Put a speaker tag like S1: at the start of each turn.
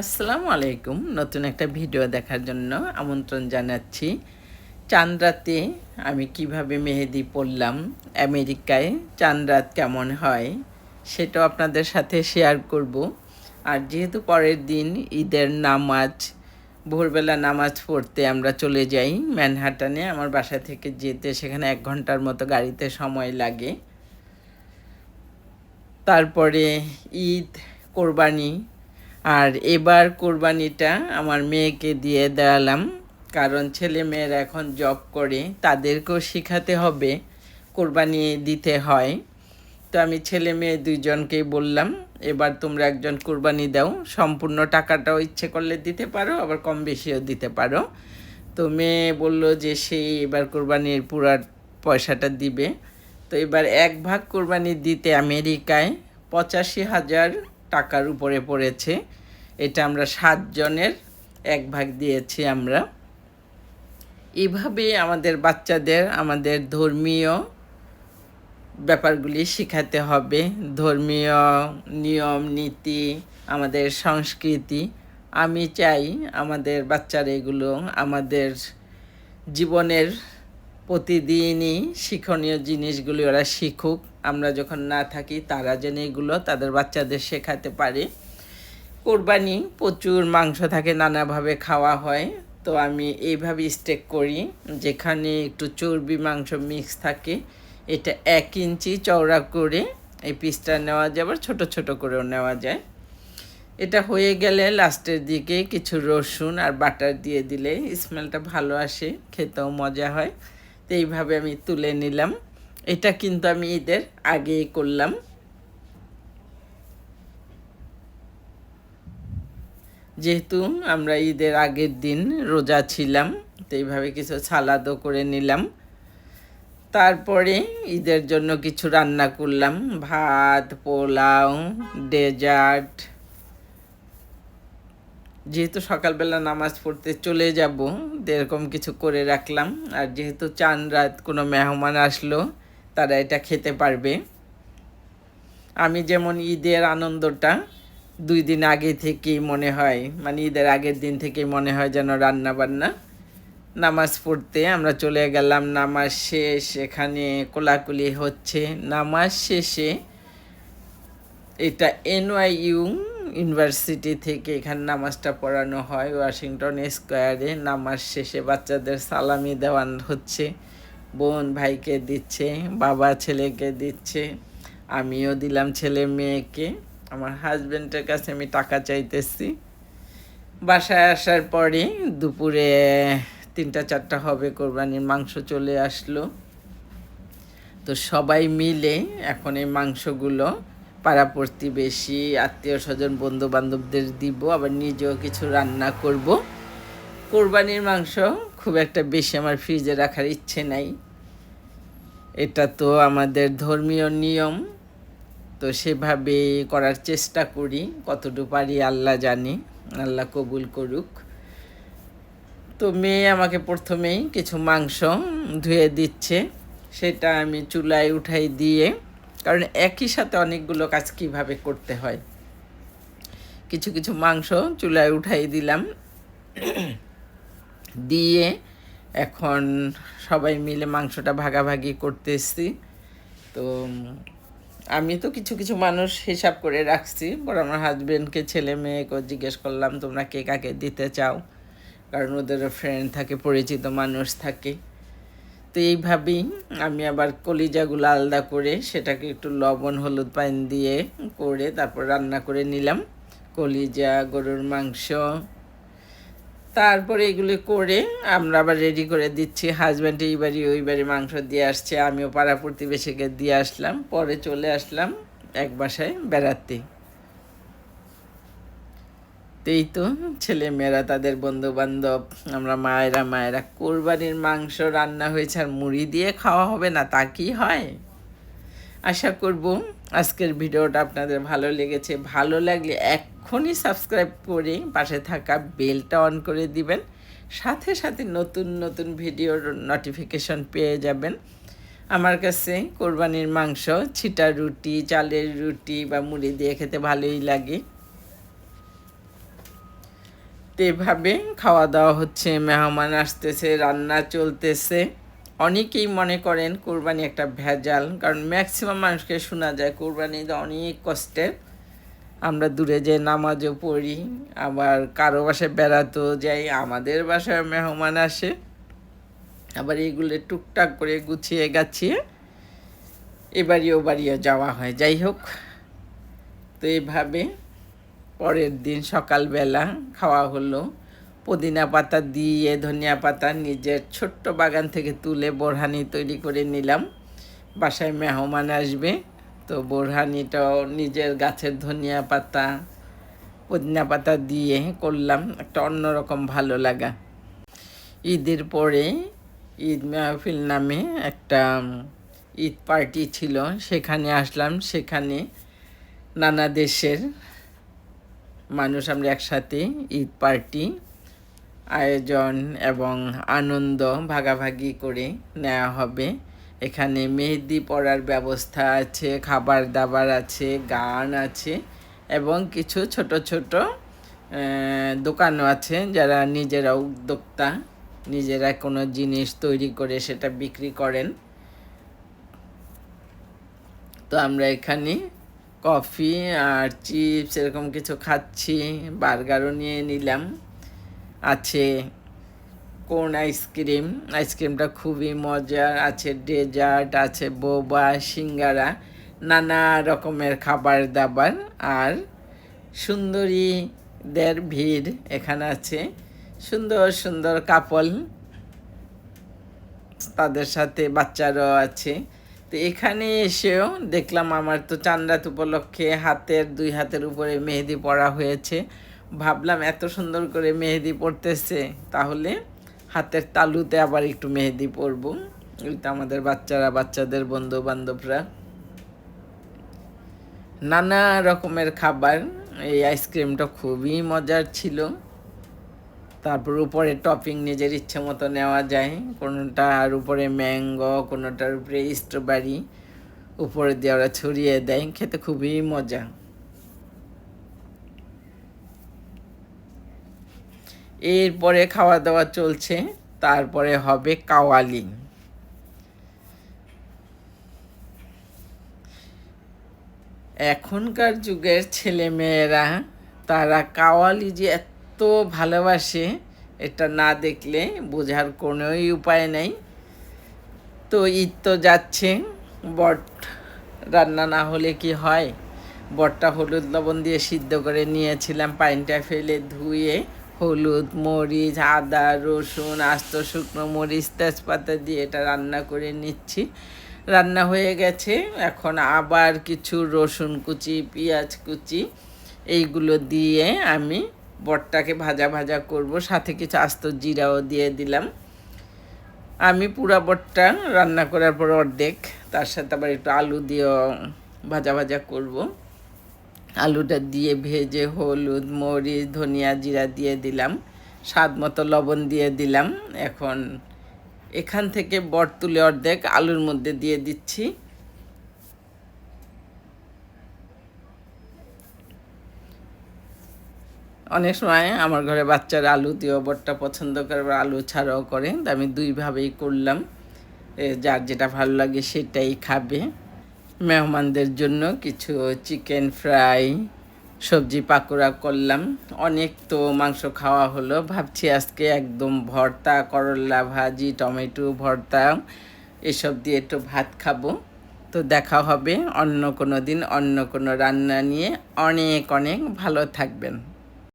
S1: আসসালামু আলাইকুম। নতুন একটা ভিডিও দেখার জন্য আমন্ত্রণ জানাচ্ছি। চাঁদ রাতে আমি কীভাবে মেহেদি পড়লাম আমেরিকায় চাঁদ রাত কেমন হয় সেটাও আপনাদের সাথে শেয়ার করব। আর যেহেতু পরের দিন ঈদের নামাজ, ভোরবেলা নামাজ পড়তে আমরা চলে যাই ম্যানহাটানে আমার বাসা থেকে যেতে সেখানে এক ঘণ্টার মতো গাড়িতে সময় লাগে। তারপরে ঈদ, কোরবানি আর এবার কোরবানিটা আমার মেয়েকে দিয়ে দেওয়ালাম কারণ ছেলে মেয়েরা এখন জব করে, তাদেরকেও শেখাতে হবে, কোরবানি দিতে হয়। তো আমি ছেলে মেয়ে দুইজনকেই বললাম, এবার তোমরা একজন কোরবানি দাও, সম্পূর্ণ টাকাটাও ইচ্ছে করলে দিতে পারো, আবার কম বেশিও দিতে পারো। তো মেয়ে বলল যে সেই এবার কোরবানির পুরা পয়সাটা দিবে। তো এবার এক ভাগ কোরবানি দিতে আমেরিকায় পঁচাশি হাজার টাকার উপরে পড়েছে। এটা আমরা সাতজনের এক ভাগ দিয়েছি আমরা। এভাবে আমাদের বাচ্চাদের, আমাদের ধর্মীয় ব্যাপারগুলি শেখাতে হবে। ধর্মীয় নিয়ম, নীতি, আমাদের সংস্কৃতি। আমি চাই আমাদের বাচ্চারা এগুলো আমাদের জীবনের প্রতিদিনই শিক্ষণীয় জিনিসগুলি ওরা শিখুক। আমরা যখন না থাকি, তারা যেন এগুলো তাদের বাচ্চাদের শেখাতে পারে। কোরবানি, প্রচুর মাংস থাকে, নানাভাবে খাওয়া হয়। তো আমি এইভাবে স্টেক করি, যেখানে একটু চর্বি মাংস মিক্স থাকে। এটা এক ইঞ্চি চওড়া করে এই পিসটা নেওয়া যায়, আবার ছোটো ছোটো করেও নেওয়া যায়। এটা হয়ে গেলে লাস্টের দিকে কিছু রসুন আর বাটার দিয়ে দিলে স্মেলটা ভালো আসে, খেতেও মজা হয়। তো এইভাবে আমি তুলে নিলাম। এটা কিন্তু আমি ঈদের আগেই করলাম। যেহেতু আমরা ঈদের আগের দিন রোজা ছিলাম, তো এইভাবে কিছু সালাদও করে নিলাম। তারপরে ঈদের জন্য কিছু রান্না করলাম। ভাত, পোলাও, ডেজার্ট যেহেতু সকালবেলা নামাজ পড়তে চলে যাব, এরকম কিছু করে রাখলাম। আর যেহেতু চান রাত কোনো মেহমান আসলো, তারা এটা খেতে পারবে। আমি যেমন ঈদের আনন্দটা দুই দিন আগে থেকেই মনে হয় মানে ঈদের আগের দিন থেকেই মনে হয় যেন রান্না বান্না নামাজ পড়তে আমরা চলে গেলাম, নামাজ শেষ, এখানে কোলাকুলি হচ্ছে। নামাজ শেষে এটা এনওয়াইইউ ইউনিভার্সিটি থেকে এখানে নামাজটা পড়ানো হয়। ওয়াশিংটন স্কোয়ারে নামাজ শেষে বাচ্চাদের সালামি দেওয়ান হচ্ছে। বোন ভাইকে দিচ্ছে, বাবা ছেলেকে দিচ্ছে, আমিও দিলাম ছেলে মেয়েকে। আমার হাজব্যান্ডের কাছে আমি টাকা চাইতেছি। বাসায় আসার পরে দুপুরে তিনটা চারটা হবে, কোরবানির মাংস চলে আসলো। তো সবাই মিলে এখন এই মাংসগুলো পাড়া প্রতিবেশী আত্মীয় স্বজন বন্ধু বান্ধবদের দিব, আবার নিজেও কিছু রান্না করব। কোরবানির মাংস খুব একটা বেশি আমার ফ্রিজে রাখার ইচ্ছে নাই। এটা তো আমাদের ধর্মীয় নিয়ম, তো সেভাবে করার চেষ্টা করি কতটুকু পারি আল্লাহ জানে, আল্লাহ কবুল করুক। তো মেয়ে আমাকে প্রথমেই কিছু মাংস ধুয়ে দিচ্ছে, সেটা আমি চুলায় উঠাই দিয়ে কারণ একই সাথে অনেকগুলো কাজ কীভাবে করতে হয়। কিছু কিছু মাংস চুলায় উঠাই দিলাম। দিয়ে এখন সবাই মিলে মাংসটা ভাগাভাগি করতেছি। তো, আমি তো কিছু কিছু মানুষ হিসাব করে রাখছি। বড় আমার হাজব্যান্ডকে ছেলে মেয়েকে জিজ্ঞেস করলাম, তোমরা কে কাকে দিতে চাও? কারণ ওদেরও ফ্রেন্ড থাকে, পরিচিত মানুষ থাকে। তো এইভাবেই আমি আবার কলিজাগুলো আলাদা করে সেটাকে একটু লবণ, হলুদ পানি দিয়ে করে তারপর রান্না করে নিলাম। কলিজা, গরুর মাংস, তারপরে এগুলি করে আমরা আবার রেডি করে দিচ্ছি। হাজব্যান্ড এই বাড়ি, ওই বাড়ি মাংস দিয়ে আসছে, আমিও পাড়া প্রতিবেশীকে দিয়ে আসলাম। পরে চলে আসলাম এক বাসায় বেড়াতে। এই তো ছেলে মেয়েরা তাদের বন্ধু বান্ধব আমরা মায়েরা মায়েরা, কোরবানির মাংস রান্না হয়েছে আর মুড়ি দিয়ে খাওয়া হবে না, তা কি হয়? আশা করব আজকের ভিডিওটা আপনাদের ভালো লেগেছে। ভালো লাগলে এক্ষুনি সাবস্ক্রাইব করে পাশে থাকা বেলটা অন করে দিবেন। সাথে সাথে নতুন নতুন ভিডিওর নোটিফিকেশন পেয়ে যাবেন। আমার কাছে কোরবানির মাংস, ছিটা রুটি, চালের রুটি বা মুড়ি দিয়ে খেতে ভালোই লাগে। তো এভাবে খাওয়া দাওয়া হচ্ছে, মেহমান আসতেছে, রান্না চলতেছে। অনেকেই মনে করেন কোরবানি একটা ভেজাল, কারণ ম্যাক্সিমাম মানুষকে শোনা যায় কোরবানি অনেক কষ্টের। আমরা দূরে যে নামাজও পড়ি, আবার কারও বাসায় বেড়াতেও যাই, আমাদের বাসায় মেহমান আসে। আবার এগুলো টুকটাক করে গুছিয়ে গাছিয়ে এবাড়িও বাড়িও যাওয়া হয়। যাই হোক, তো এইভাবে পরের দিন সকালবেলা খাওয়া হলো। পুদিনা পাতা দিয়ে ধনিয়া পাতা নিজের ছোট্ট বাগান থেকে তুলে বোরহানি তৈরি করে নিলাম। বাসায় মেহমান আসবে, তো বোরহানিটাও নিজের গাছের ধনিয়া পাতা, পুদিনা পাতা দিয়ে করলাম। একটা অন্যরকম ভালো লাগা। ঈদের পরে ঈদ মেহফিল নামে একটা ঈদ পার্টি ছিল। সেখানে আসলাম। সেখানে নানা দেশের মানুষ আমরা একসাথে ঈদ পার্টি, আয়োজন এবং আনন্দ ভাগাভাগি করে নেওয়া হবে। এখানে মেহেদি পড়ার ব্যবস্থা আছে খাবার দাবার আছে, গান আছে এবং কিছু ছোট ছোট দোকানও আছে যারা নিজেরা উদ্যোক্তা, নিজেরা কোনো জিনিস তৈরি করে সেটা বিক্রি করেন। তো আমরা এখানে কফি আর চিপস এরকম কিছু খাচ্ছি, বার্গারও নিয়ে নিলাম। আছে কোন আইসক্রিম? আইসক্রিমটা খুবই মজার, আছে ডেজার্ট, আছে বোবা, সিঙ্গারা, নানা রকমের খাবার দাবার আর সুন্দরীদের ভিড় এখানে আছে। সুন্দর সুন্দর কাপল তাদের সাথে, বাচ্চারাও আছে। তো এখানে এসেও দেখলাম আমার তো চান্দাত উপলক্ষে হাতের, দুই হাতের উপরে মেহেদি পড়া হয়েছে। ভাবলাম এত সুন্দর করে মেহেদি পড়তেছে তাহলে হাতের তালুতে আবার একটু মেহেদি পরবো। ওইটা আমাদের বাচ্চারা, বাচ্চাদের বন্ধু বান্ধবরা নানা রকমের খাবার, এই আইসক্রিমটা খুবই মজার ছিল। তারপর উপরে টপিং নিজের ইচ্ছে মতো নেওয়া যায়। কোনোটার উপরে ম্যাঙ্গো কোনোটার উপরে স্ট্রবেরি উপরে দিয়ে ওরা ছড়িয়ে দেয়। খেতে খুবই মজা। এরপরে খাওয়া দাওয়া চলছে। তারপরে হবে কাওয়ালি। এখনকার যুগের ছেলেমেয়েরা, তারা কাওয়ালি যে এত ভালোবাসে, এটা না দেখলে বোঝার কোনোই উপায় নেই। তো ঈদ তো যাচ্ছে, বট রান্না না হলে কি হয়? বটটা হলুদ লবণ দিয়ে সিদ্ধ করে নিয়েছিলাম, পানিটা ফেলে ধুয়ে হলুদ, মরিচ, আদা, রসুন, আস্ত শুকনো মরিচ, তেজপাতা দিয়ে এটা রান্না করে নিচ্ছি। রান্না হয়ে গেছে, এখন আবার কিছু রসুন কুচি, পেঁয়াজ কুচি, এইগুলো দিয়ে আমি বটটাকে ভাজা ভাজা করব, সাথে কিছু আস্ত জিরাও দিয়ে দিলাম। আমি পুরা বটটা রান্না করার পর অর্ধেক, তার সাথে আবার একটু আলু দিয়েও ভাজা ভাজা করব। আলুটা দিয়ে ভেজে হলুদ, মরিচ, ধনিয়া জিরা দিয়ে দিলাম। স্বাদ মতো লবণ দিয়ে দিলাম। এখন এখান থেকে বট তুলে অর্ধেক আলুর মধ্যে দিয়ে দিচ্ছি। অনেক সময় আমার ঘরে বাচ্চারা আলু দিয়েও বটটা পছন্দ করে আলু ছাড়াও করে। আমি দুইভাবেই করলাম। যার যেটা ভালো লাগে সেটাই খাবে। মেহমানদের জন্য কিছু চিকেন ফ্রাই, সবজি পাকোড়া করলাম। অনেক তো মাংস খাওয়া হলো। ভাবছি আজকে একদম ভর্তা, করলা ভাজি, টমেটো ভর্তা, এসব দিয়ে একটু ভাত খাব। তো দেখা হবে অন্য কোনো দিন, অন্য কোনো রান্না নিয়ে। অনেক অনেক ভালো থাকবেন।